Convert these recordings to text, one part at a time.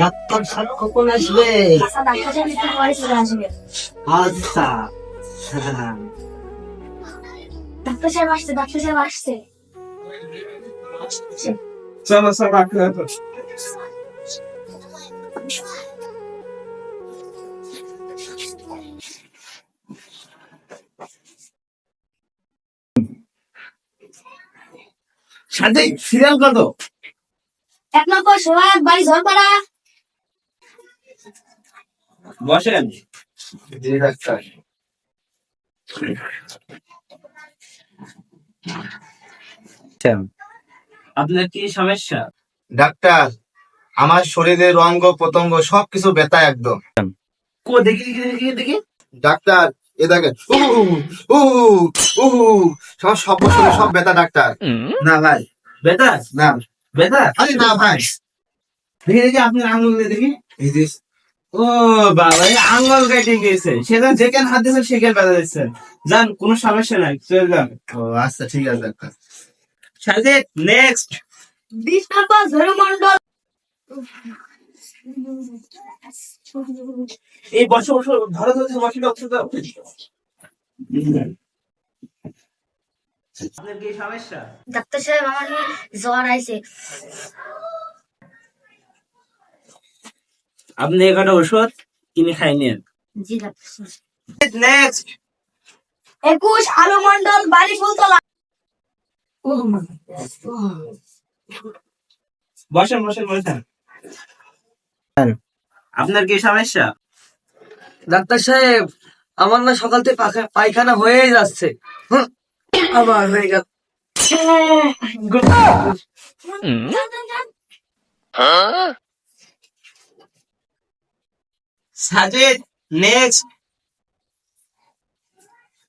Doctor সাহেব কখন আসবে? আচ্ছা। ডাক্তার সাহেব। ডাক্তার আসছে ডাক্তার সাহেব আসছে। চলো সব সাথে সিরিয়াল কত এক নম্বর সোহাগ বাড়ি ঝরপাড়া। বসেন। জি ডাক্তার আপনার কি সমস্যা? ডাক্তার আমার শরীরের অঙ্গ প্রত্যঙ্গ সবকিছু ব্যথা একদম। কো দেখি দেখি দেখি দেখি ডাক্তার এ দেখেন। উহু, উহু, উহু, সব সব ব্যথা ডাক্তার। না ভাই। বেতা না। আরে না ভাই। দেখি দেখি আপনার আঙুল দেখি। এই যে ও বাবা এই আঙুল কেটে গেছে। সেখানে যেখানে হাত সেখানে ব্যথা দিচ্ছেন যান কোনো সমস্যা নাই চলে যান। ও আচ্ছা ঠিক আছে ডাক্তার সাথে নেক্সট এই বসো বসো ধরো ধরো দাও আপনার কি সমস্যা? ডাক্তার সাহেব আমার না জ্বর আইছে? আপনি এখানে ওষুধ কিনে খাই নেন জি ডাক্তার সাহেব। নেক্সট একুশ আলো মন্ডল বাড়ি ফুলতলা বসেন বসেন বসেন। আপনার কি সমস্যা? ডাক্তার সাহেব আমার না সকাল থেকে পায়খানা হয়ে যাচ্ছে। হুঁ, আবার হয়ে গেল সাজেদ নেক্সট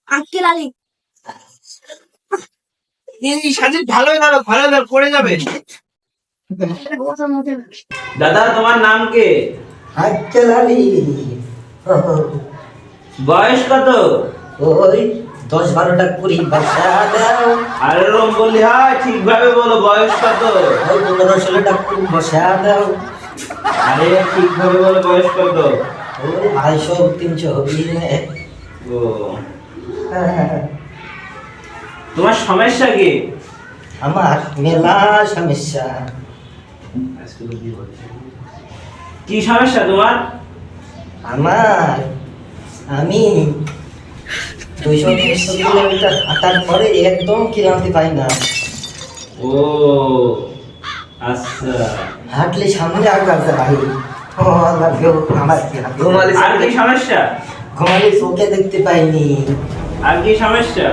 আক্কেল আলী সাজেদ ভালো ভালো পড়ে যাবে। দাদা তোমার নাম কে? আলী বয়স কত? ওই দশ বারোটা কুড়ি বাচ্চা দাও। আরে রম বললি হয় ঠিকভাবে বলো বয়স কত? ওই পনেরো ষোলোটা কুড়ি বসা দাও। আরে ঠিকভাবে বলো বয়স কত? ওই আড়াইশো তিনশো হবি রে। ও। তোমার সমস্যা কি? আমার মেলা সমস্যা। কি সমস্যা তোমার? আমার আমি দুইশো তিনশো কিলোমিটার হাঁটার পরে একদম ক্লান্তি পাই না। ও আচ্ছা। হাঁটলে সামনে আর কি সমস্যা? ঘুমালে চোখে দেখতে পাইনি। আর কি সমস্যা?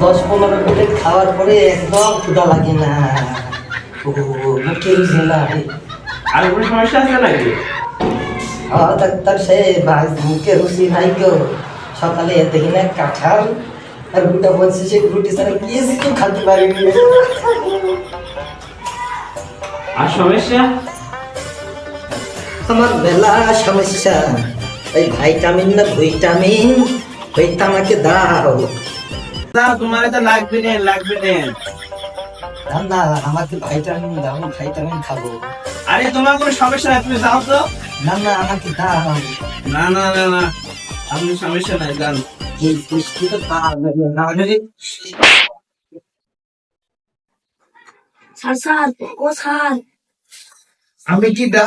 দশ পনেরো মিনিট খাওয়ার পরে একদম ক্ষুদা লাগে না। ও মুখে আর কোনো সমস্যা আছে নাকি? ডাক্তার সে মুখে রুচি নাই গো। সকালে দেখি না কাঁঠাল আর রুটা বলছে সে রুটি ছাড়া কিছু খাতে পারিনি। আর সমস্যা আমার মেলা সমস্যা এই ভাইটামিন না ভিটামিন ওইটা আমাকে দাও। না তোমার তো লাগবে না লাগবে না। না, আমাকে ভাইটামিন দাও আমি ভাইটামিন খাব। আরে তোমার কোনো সমস্যা নাই তুমি যাও তো। না না আমাকে দাও। না না না না। আপনি সমস্যা নাই যান এই পুষ্টি তো দাও না হলে স্যার স্যার ও স্যার। আমি কি দা?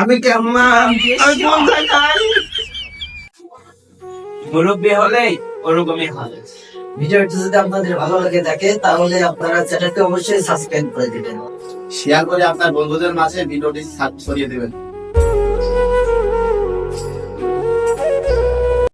আমি কেমন আমি কোন জায়গায় মুরব্বী হলে ওরকমই হয়। ভিডিওটি যদি আপনাদের ভালো লাগে থাকে তাহলে আপনারা চ্যানেলটি অবশ্যই সাবস্ক্রাইব করে দিবেন। শেয়ার করে আপনার বন্ধুদের মাঝে ভিডিওটি ছড়িয়ে দেবেন।